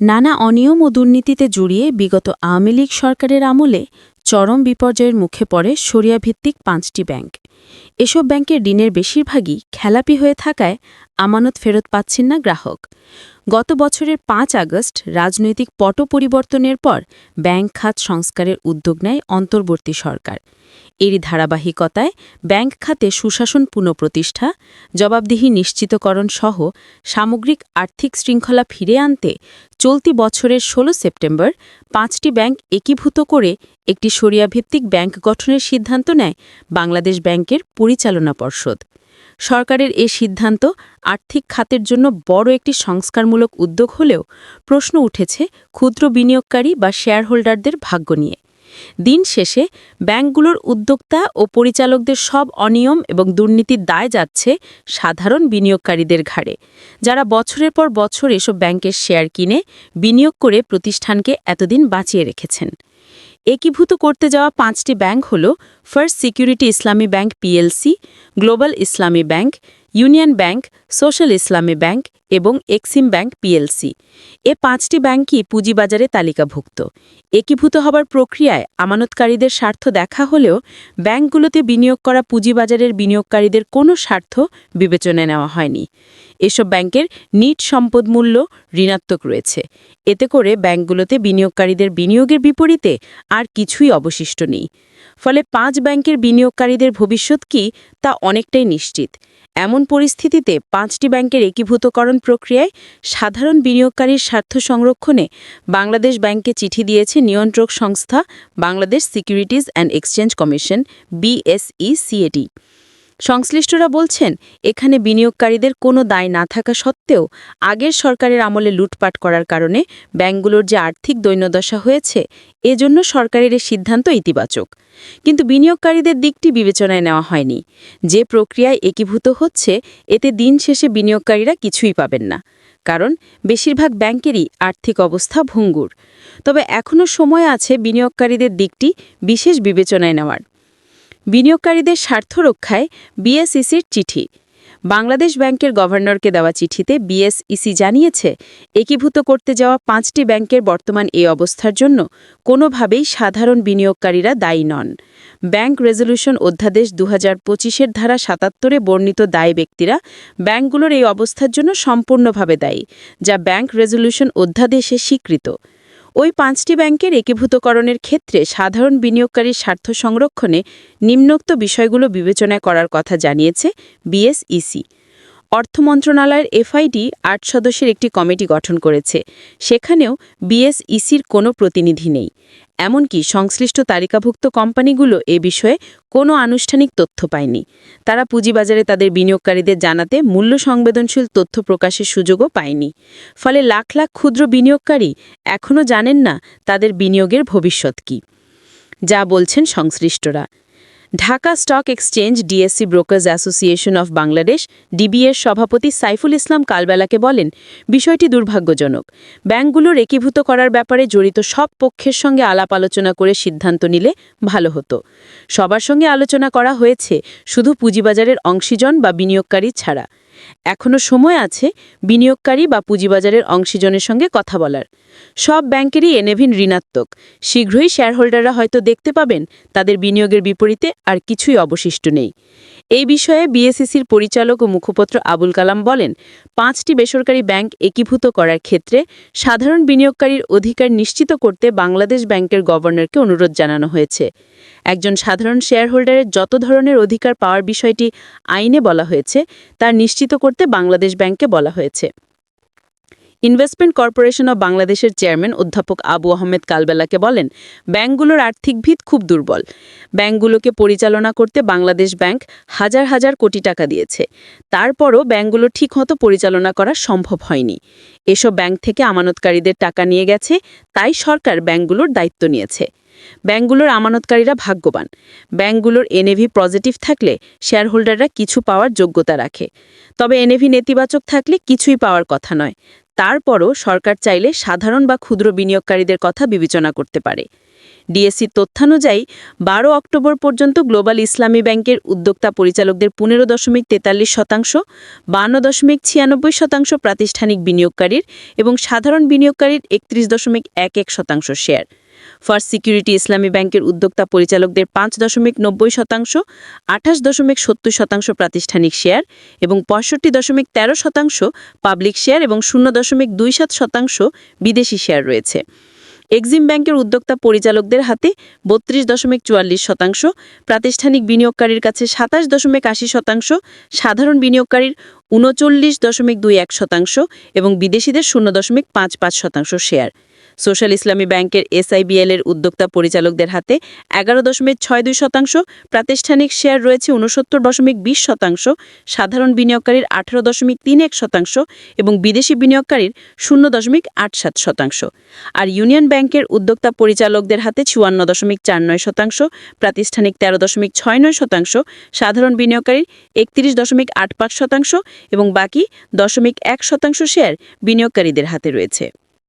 নানা অনিয়ম ও দুর্নীতিতে জড়িয়ে বিগত আওয়ামী লীগ সরকারের আমলে চরম বিপর্যয়ের মুখে পড়ে সরিয়াভিত্তিক পাঁচটি ব্যাংক। এসব ব্যাংকের ঋণের বেশিরভাগই খেলাপি হয়ে থাকায় আমানত ফেরত পাচ্ছেন না গ্রাহক। গত বছরের পাঁচ আগস্ট রাজনৈতিক পট পরিবর্তনের পর ব্যাংক খাত সংস্কারের উদ্যোগ নেয় অন্তর্বর্তী সরকার। এরই ধারাবাহিকতায় ব্যাংক খাতে সুশাসন পুনঃপ্রতিষ্ঠা, জবাবদিহি নিশ্চিতকরণ সহ সামগ্রিক আর্থিক শৃঙ্খলা ফিরে আনতে চলতি বছরের ১৬ সেপ্টেম্বর পাঁচটি ব্যাংক একীভূত করে একটি সরিয়াভিত্তিক ব্যাংক গঠনের সিদ্ধান্ত নেয় বাংলাদেশ ব্যাংকের পরিচালনা পর্ষদ। সরকারের এ সিদ্ধান্ত আর্থিক খাতের জন্য বড় একটি সংস্কারমূলক উদ্যোগ হলেও প্রশ্ন উঠেছে ক্ষুদ্র বিনিয়োগকারী বা শেয়ারহোল্ডারদের ভাগ্য নিয়ে। দিন শেষে ব্যাংকগুলোর উদ্যোক্তা ও পরিচালকদের সব অনিয়ম এবং দুর্নীতির দায় যাচ্ছে সাধারণ বিনিয়োগকারীদের ঘাড়ে। যারা বছরের পর বছর এসব ব্যাংকের শেয়ার কিনে বিনিয়োগ করে প্রতিষ্ঠানকে এতদিন বাঁচিয়ে রেখেছেন। একীভূত করতে যাওয়া পাঁচটি ব্যাংক হল first security Islami bank PLC, global Islami bank union bank, social Islami bank এবং এক্সিম ব্যাংক পিএলসি। এ পাঁচটি ব্যাংকই পুঁজিবাজারে তালিকাভুক্ত। একীভূত হবার প্রক্রিয়ায় আমানতকারীদের স্বার্থ দেখা হলেও ব্যাংকগুলোতে বিনিয়োগ করা পুঁজিবাজারের বিনিয়োগকারীদের কোনো স্বার্থ বিবেচনায় নেওয়া হয়নি। এসব ব্যাংকের নিট সম্পদ মূল্য ঋণাত্মক রয়েছে। এতে করে ব্যাংকগুলোতে বিনিয়োগকারীদের বিনিয়োগের বিপরীতে আর কিছুই অবশিষ্ট নেই। ফলে পাঁচ ব্যাংকের বিনিয়োগকারীদের ভবিষ্যৎ কি তা অনেকটাই নিশ্চিত। এমন পরিস্থিতিতে পাঁচটি ব্যাংকের একীভূতকরণ প্রক্রিয়ায় সাধারণ বিনিয়োগকারীর স্বার্থ সংরক্ষণে বাংলাদেশ ব্যাংকে চিঠি দিয়েছে নিয়ন্ত্রক সংস্থা Bangladesh securities and exchange commission BSEC সংশ্লিষ্টরা বলছেন, এখানে বিনিয়োগকারীদের কোনো দায় না থাকা সত্ত্বেও আগের সরকারের আমলে লুটপাট করার কারণে ব্যাংকগুলোর যে আর্থিক দৈন্যদশা হয়েছে, এজন্য সরকারের এ সিদ্ধান্ত ইতিবাচক। কিন্তু বিনিয়োগকারীদের দিকটি বিবেচনায় নেওয়া হয়নি। যে প্রক্রিয়ায় একীভূত হচ্ছে, এতে দিন শেষে বিনিয়োগকারীরা কিছুই পাবেন না। কারণ বেশিরভাগ ব্যাংকেরই আর্থিক অবস্থা ভঙ্গুর। তবে এখনও সময় আছে বিনিয়োগকারীদের দিকটি বিশেষ বিবেচনায় নেওয়ার। বিনিয়োগকারীদের স্বার্থ রক্ষায় বিএসইসির চিঠি। বাংলাদেশ ব্যাংকের গভর্নরকে দেওয়া চিঠিতে বিএসইসি জানিয়েছে, একীভূত করতে যাওয়া পাঁচটি ব্যাংকের বর্তমান এই অবস্থার জন্য কোনোভাবেই সাধারণ বিনিয়োগকারীরা দায়ী নন। ব্যাংক রেজলিউশন অধ্যাদেশ দু হাজার পঁচিশের ধারা সাতাত্তরে বর্ণিত দায়ী ব্যক্তিরা ব্যাংকগুলোর এই অবস্থার জন্য সম্পূর্ণভাবে দায়ী, যা ব্যাংক রেজলিউশন অধ্যাদেশে স্বীকৃত। ওই পাঁচটি ব্যাংকের একীভূতকরণের ক্ষেত্রে সাধারণ বিনিয়োগকারীর স্বার্থ সংরক্ষণে নিম্নোক্ত বিষয়গুলো বিবেচনা করার কথা জানিয়েছে বিএসইসি। অর্থ মন্ত্রণালয়ের এফআইডি আট সদস্যের একটি কমিটি গঠন করেছে। সেখানেও বিএসইসির কোনো প্রতিনিধি নেই। এমনকি সংশ্লিষ্ট তালিকাভুক্ত কোম্পানিগুলো এ বিষয়ে কোনো আনুষ্ঠানিক তথ্য পায়নি। তারা পুঁজিবাজারে তাদের বিনিয়োগকারীদের জানাতে মূল্য সংবেদনশীল তথ্য প্রকাশের সুযোগও পায়নি। ফলে লাখ লাখ ক্ষুদ্র বিনিয়োগকারী এখনও জানেন না তাদের বিনিয়োগের ভবিষ্যৎ কী। যা বলছেন সংশ্লিষ্টরা। Dhaka stock exchange DSE brokers association of Bangladesh, ডিবিএর সভাপতি সাইফুল ইসলাম কালবেলাকে বলেন, বিষয়টি দুর্ভাগ্যজনক। ব্যাংকগুলোর একীভূত করার ব্যাপারে জড়িত সব পক্ষের সঙ্গে আলাপ আলোচনা করে সিদ্ধান্ত নিলে ভালো হতো। সবার সঙ্গে আলোচনা করা হয়েছে শুধু পুঁজিবাজারের অংশীজন বা বিনিয়োগকারী ছাড়া। এখনও সময় আছে বিনিয়োগকারী বা পুঁজিবাজারের অংশীজনের সঙ্গে কথা বলার। সব ব্যাংকেরই এনেভিন ঋণাত্মক। শীঘ্রই শেয়ারহোল্ডাররা হয়তো দেখতে পাবেন তাদের বিনিয়োগের বিপরীতে আর কিছুই অবশিষ্ট নেই। এই বিষয়ে বিএসিসির পরিচালক ও মুখপত্র আবুল কালাম বলেন, পাঁচটি বেসরকারি ব্যাংক একীভূত করার ক্ষেত্রে সাধারণ বিনিয়োগকারীর অধিকার নিশ্চিত করতে বাংলাদেশ ব্যাংকের গভর্নরকে অনুরোধ জানানো হয়েছে। একজন সাধারণ শেয়ারহোল্ডারের যত ধরনের অধিকার পাওয়ার বিষয়টি আইনে বলা হয়েছে, তা নিশ্চিত করতে বাংলাদেশ ব্যাংককে বলা হয়েছে। ইনভেস্টমেন্ট কর্পোরেশন অব বাংলাদেশের চেয়ারম্যান অধ্যাপক আবু আহমেদ কালবেলাকে বলেন, ব্যাংকগুলোর আর্থিক ভিত খুব দুর্বল। ব্যাংকগুলোকে পরিচালনা করতে বাংলাদেশ ব্যাংক হাজার হাজার কোটি টাকা দিয়েছে। তারপরও ব্যাংকগুলো ঠিকমতো পরিচালনা করা সম্ভব হয়নি। এসব ব্যাংক থেকে আমানতকারীদের টাকা নিয়ে গেছে, তাই সরকার ব্যাংকগুলোর দায়িত্ব নিয়েছে। ব্যাংকগুলোর আমানতকারীরা ভাগ্যবান। ব্যাংকগুলোর এনএভি পজিটিভ থাকলে শেয়ারহোল্ডাররা কিছু পাওয়ার যোগ্যতা রাখে। তবে এনএভি নেতিবাচক থাকলে কিছুই পাওয়ার কথা নয়। তারপরও সরকার চাইলে সাধারণ বা ক্ষুদ্র বিনিয়োগকারীদের কথা বিবেচনা করতে পারে। ডিএসসির তথ্যানুযায়ী বারো অক্টোবর পর্যন্ত গ্লোবাল ইসলামী ব্যাংকের উদ্যোক্তা পরিচালকদের পনেরো দশমিক তেতাল্লিশ শতাংশ, বান্ন দশমিক ছিয়ানব্বই শতাংশ প্রাতিষ্ঠানিক বিনিয়োগকারীর এবং সাধারণ বিনিয়োগকারীর একত্রিশ দশমিক এক এক শতাংশ শেয়ার। ফার্স্ট সিকিউরিটি ইসলামী ব্যাংকের উদ্যোক্তা পরিচালকদের পাঁচ দশমিক নব্বই শতাংশ, আঠাশ দশমিক সত্তর শতাংশ প্রাতিষ্ঠানিক শেয়ার এবং পঁয়ষট্টি দশমিক তেরো শতাংশ পাবলিক শেয়ার এবং শূন্য দশমিক দুই সাত শতাংশ বিদেশি শেয়ার রয়েছে। এক্সিম ব্যাংকের উদ্যোক্তা পরিচালকদের হাতে বত্রিশ দশমিক চুয়াল্লিশ শতাংশ, প্রাতিষ্ঠানিক বিনিয়োগকারীর কাছে সাতাশ দশমিক আশি শতাংশ, সাধারণ বিনিয়োগকারীর উনচল্লিশ দশমিক দুই এক শতাংশ এবং বিদেশিদের শূন্য দশমিক পাঁচ পাঁচ শতাংশ শেয়ার সোশ্যাল ইসলামী ব্যাংকের এসআইবিএল এর উদ্যোক্তা পরিচালকদের হাতে এগারো দশমিক ছয় দুই শতাংশ, প্রাতিষ্ঠানিক শেয়ার রয়েছে উনসত্তর দশমিক বিশ শতাংশ, সাধারণ বিনিয়োগকারীর আঠারো দশমিক তিন এক শতাংশ এবং বিদেশি বিনিয়োগকারীর শূন্য দশমিক আট সাত শতাংশ। আর ইউনিয়ন ব্যাংকের উদ্যোক্তা পরিচালকদের হাতে চুয়ান্ন দশমিক চার নয় শতাংশ, প্রাতিষ্ঠানিক তেরো দশমিক ছয় নয় শতাংশ, সাধারণ বিনিয়োগকারীর একত্রিশ দশমিক আট পাঁচ শতাংশ এবং বাকি দশমিক এক শতাংশ শেয়ার বিনিয়োগকারীদের হাতে রয়েছে।